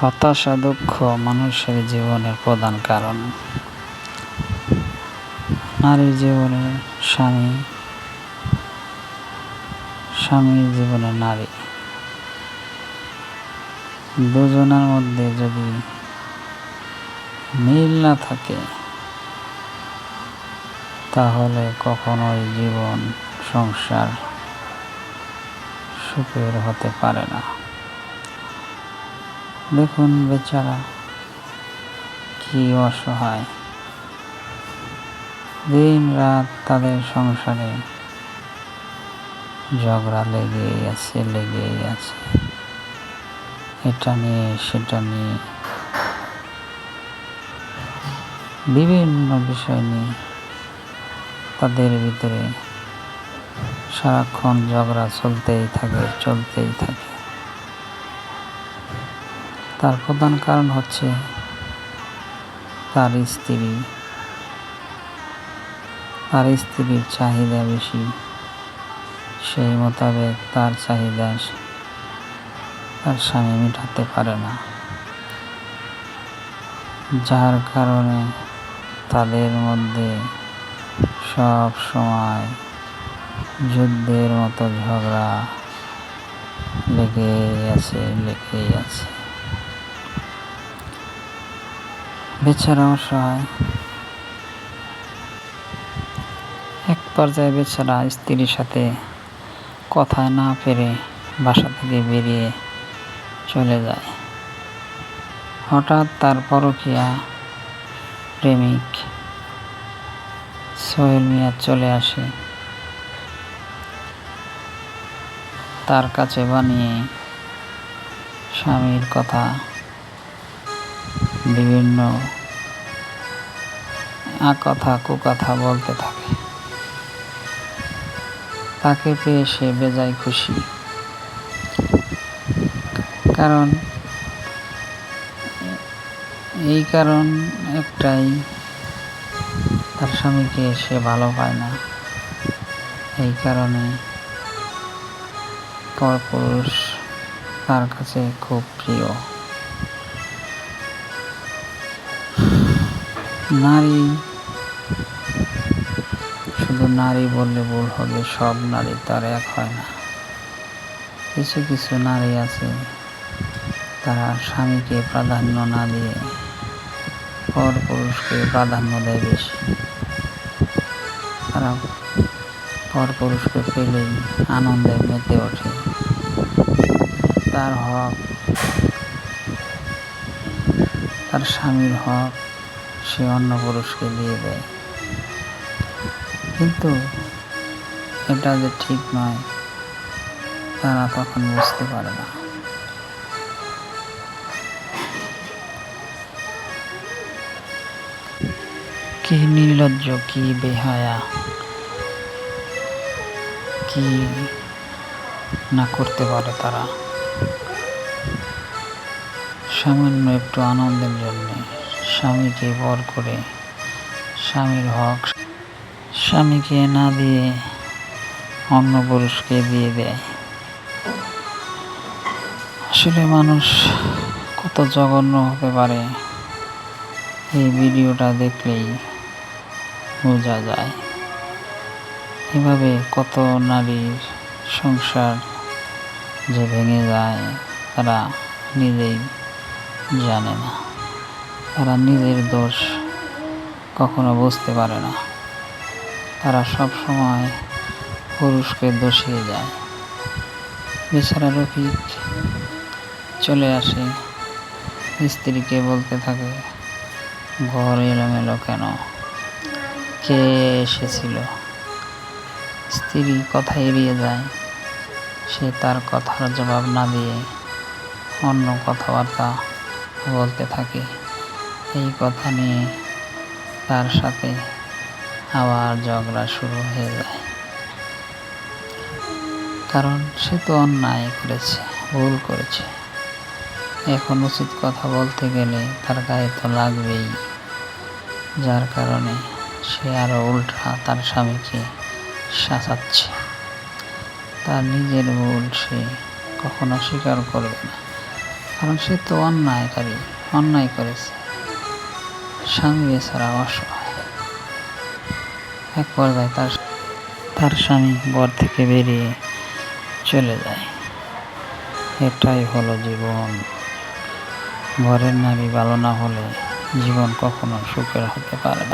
হতাশা, দুঃখ মানুষের জীবনের প্রধান কারণ। নারীর জীবনে স্বামী, স্বামীর জীবনে নারী। দুজনের মধ্যে যদি মিল না থাকে, তাহলে কখনোই জীবন, সংসার সুখের হতে পারে না। দেখুন বেচারা, কি অসহায়। দিন রাত তাদের সংসারে ঝগড়া লেগেই আছে লেগেই আছে। এটা নিয়ে, সেটা নিয়ে। বিভিন্ন বিষয় নিয়ে তাদের ভিতরে সারাক্ষণ ঝগড়া চলতেই থাকে চলতেই থাকে। তার প্রধান কারণ হচ্ছে তার স্ত্রী। তার স্ত্রীর চাহিদা বেশি, সেই মোতাবেক তার চাহিদা তার স্বামী মেটাতে পারে না। যার কারণে তাদের মধ্যে সব সময় যুদ্ধের মতো ঝগড়া লেগেই আছে লেগেই আছে। বেচারা অসহায়। এক পর্যায়ে বেচারা স্ত্রীর সাথে কথায় না পেরে বাসা থেকে বেরিয়ে চলে যায়। হঠাৎ তার পরকিয়া প্রেমিক সোহেল মিয়া চলে আসে। তার কাছে বানিয়ে স্বামীর কথা বিভিন্ন কথা কুকথা বলতে থাকে। তাকে পেয়ে সে বেজায় খুশি। কারণ এই কারণ একটাই, তার স্বামীকে সে ভালো পায় না। এই কারণে পরপুরুষ তার কাছে খুব প্রিয়। নারী। শুধু নারী বললে ভুল হবে, সব নারী তার এক হয় না। কিছু কিছু নারী আছে, তারা স্বামীকে প্রাধান্য না দিয়ে পর পুরুষকে প্রাধান্য দেয় বেশি। তারা পর পুরুষকে পেলেই আনন্দে মেতে ওঠে। তার হক, তার স্বামীর হক সে অন্য পুরুষকে দিয়ে দেয়। কিন্তু এটা যে ঠিক নয়, তারা তখন বুঝতে পারে না। কি নির্লজ্জ, কি বেহায়া, কি না করতে পারে তারা। সামান্য একটু আনন্দের জন্য। স্বামীকে বর করে, স্বামীর হক স্বামীকে না দিয়ে অন্য পুরুষকে দিয়ে দেয়। আসলে মানুষ কত জঘন্য হতে পারে, এই ভিডিওটা দেখলেই বোঝা যায়। এভাবে কত নারীর সংসার যে ভেঙে যায়, তারা নিজেই জানে না। তারা নিজের দোষ কখনো বুঝতে পারে না। তারা সব সময় পুরুষকে দোষিয়ে যায় বেচারা রফিক চলে আসে, স্ত্রীকে বলতে থাকে, ঘর এলোমেলো কেন? কে এসেছিল? স্ত্রী কথা এড়িয়ে যায়। সে তার কথার জবাব না দিয়ে অন্য কথাবার্তা বলতে থাকে। এই কথা নিয়ে তার সাথে আবার ঝগড়া শুরু হয়ে যায়। কারণ সে তো অন্যায় করেছে, ভুল করেছে। এখন উচিত কথা বলতে গেলে তার গায়ে তো লাগবেই। যার কারণে সে আরও উল্টা তার স্বামীকে সাজাচ্ছে তার নিজের ভুল সে কখনো স্বীকার করবে না। কারণ সে তো অন্যায়কারী, অন্যায় করেছে। স্বামী বেচারা অসহায়। এক পর্যায়ে তার তার স্বামী ঘর থেকে বেরিয়ে চলে যায়। এটাই হলো জীবন। ঘরের নারী ভালো না হলে জীবন কখনো সুখের হতে পারে না।